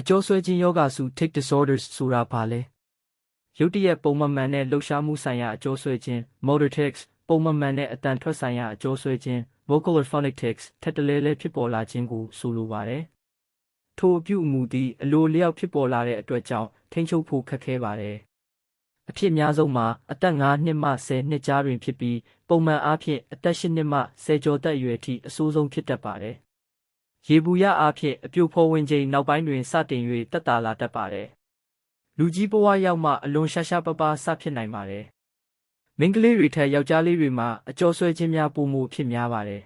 အကျောဆွဲခြင်းယောဂစု tic disorders ဆိုတာဘာလဲရုတ်တရက်ပုံမမှန်တဲ့လှုပ်ရှားမှုဆိုင်ရာအကျောဆွဲခြင်း motor tics ပုံမမှန်တဲ့အတန်ထွက်ဆိုင်ရာအကျောဆွဲခြင်း vocal or phonic tics ထက်တလဲလဲဖြစ်ပေါ်လာခြင်းကိုဆိုလိုပါတယ်ထိုအပြုအမူသည်အလိုလျောက်ဖြစ်ပေါ်လာတဲ့အတွက်ကြောင့်ထိန်းချုပ်ဖို့ခက်ခဲပါတယ်အဖြစ်အများဆုံးမှာအသက်5နှစ်မှ10နှစ်ကြားတွင်ဖြစ်ပြီးပုံမှန်အားဖြင့်အသက်10နှစ်မှ10ကျော်သက်အရွယ်ထိအဆိုးဆုံးဖြစ်တတ်ပါတယ် ရေဘူးရအားဖြင့်အပြိုဖော်ဝင်ချိန်နောက်ပိုင်းတွင်စတင်၍တက်တာလာတတ်ပါတယ်လူကြီးဘဝရောက်မှအလွန်ရှာရှာပပစဖြစ်နိုင်ပါတယ်မိန်းကလေးတွေထက်ယောက်ျားလေးတွေမှာအကျော်ဆွဲခြင်းများပိုမိုဖြစ်များပါတယ်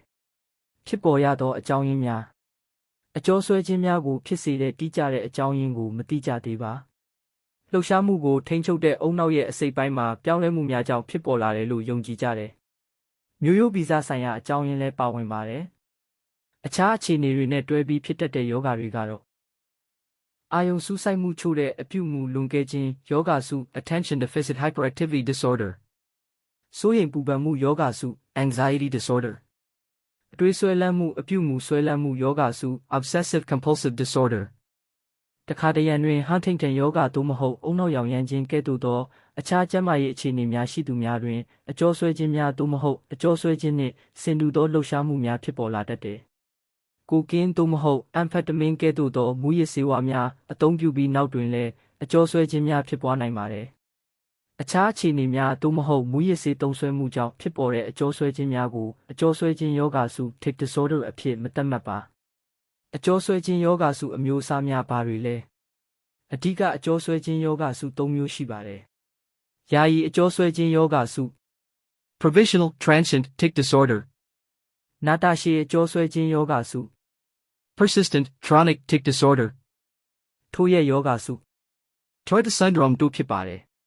ဖြစ်ပေါ်ရသောအကြောင်းရင်းများအကျော်ဆွဲခြင်းများကိုဖြစ်စေတဲ့တိကျတဲ့အကြောင်းရင်းကိုမသိကြသေးပါလှုပ်ရှားမှုကိုထိန်းချုပ်တဲ့အုံနောက်ရဲ့အစိတ်ပိုင်းမှာပြောင်းလဲမှုများကြောင့်ဖြစ်ပေါ်လာတယ်လို့ယုံကြည်ကြတယ်မျိုးရိုးဗီဇဆိုင်ရာအကြောင်းရင်းလည်းပါဝင်ပါတယ် အခြားအခြေအနေတွေနဲ့တွဲပြီးဖြစ်တတ်တဲ့ယောဂတွေကတော့အာယုံစူးစိုက်မှုချို့တဲ့အပြုမူလွန်ကဲခြင်းယောဂစု attention deficit hyperactivity disorder စိုးရိမ်ပူပန်မှုယောဂစု anxiety disorder အတွေးဆွဲလန်းမှုအပြုမူဆွဲလန်းမှုယောဂစု obsessive compulsive disorder တခါတရံတွင် Huntington ယောဂသို့မဟုတ်အုံနောက်ရောင်ရမ်းခြင်းကဲ့သို့သောအခြားကျန်းမာရေးအခြေအနေများရှိသူများတွင်အကျောဆွဲခြင်းများသို့မဟုတ်အကျောဆွဲခြင်းနှင့်ဆင်တူသောလှုပ်ရှားမှုများဖြစ်ပေါ်လာတတ်သည်။ ကိုကင်းသို့မဟုတ်အမ်ဖက်တမင်ကဲ့သို့သောမူရစ်ဆေးဝါးများအသုံးပြုပြီးနောက်တွင်လည်းအကျောဆွဲခြင်းများဖြစ်ပွားနိုင်ပါသည်။အခြားအခြေအနေများသို့မဟုတ်မူရစ်ဆေးသုံးဆွဲမှုကြောင့်ဖြစ်ပေါ်တဲ့အကျောဆွဲခြင်းများကိုအကျောဆွဲခြင်းယောဂစု tic disorder အဖြစ်မသတ်မှတ်ပါ။အကျောဆွဲခြင်းယောဂစုအမျိုးအစားများပါတွေလဲ။အဓိကအကျောဆွဲခြင်းယောဂစု၃မျိုးရှိပါတယ်။ယာယီအကျောဆွဲခြင်းယောဂစု provisional transient tic disorder နာတာရှည်အကျောဆွဲခြင်းယောဂစု persistent chronic tic disorder ထို့ရဲ့ယောဂစု Tourette syndrome တို့ဖြစ်ပါတယ်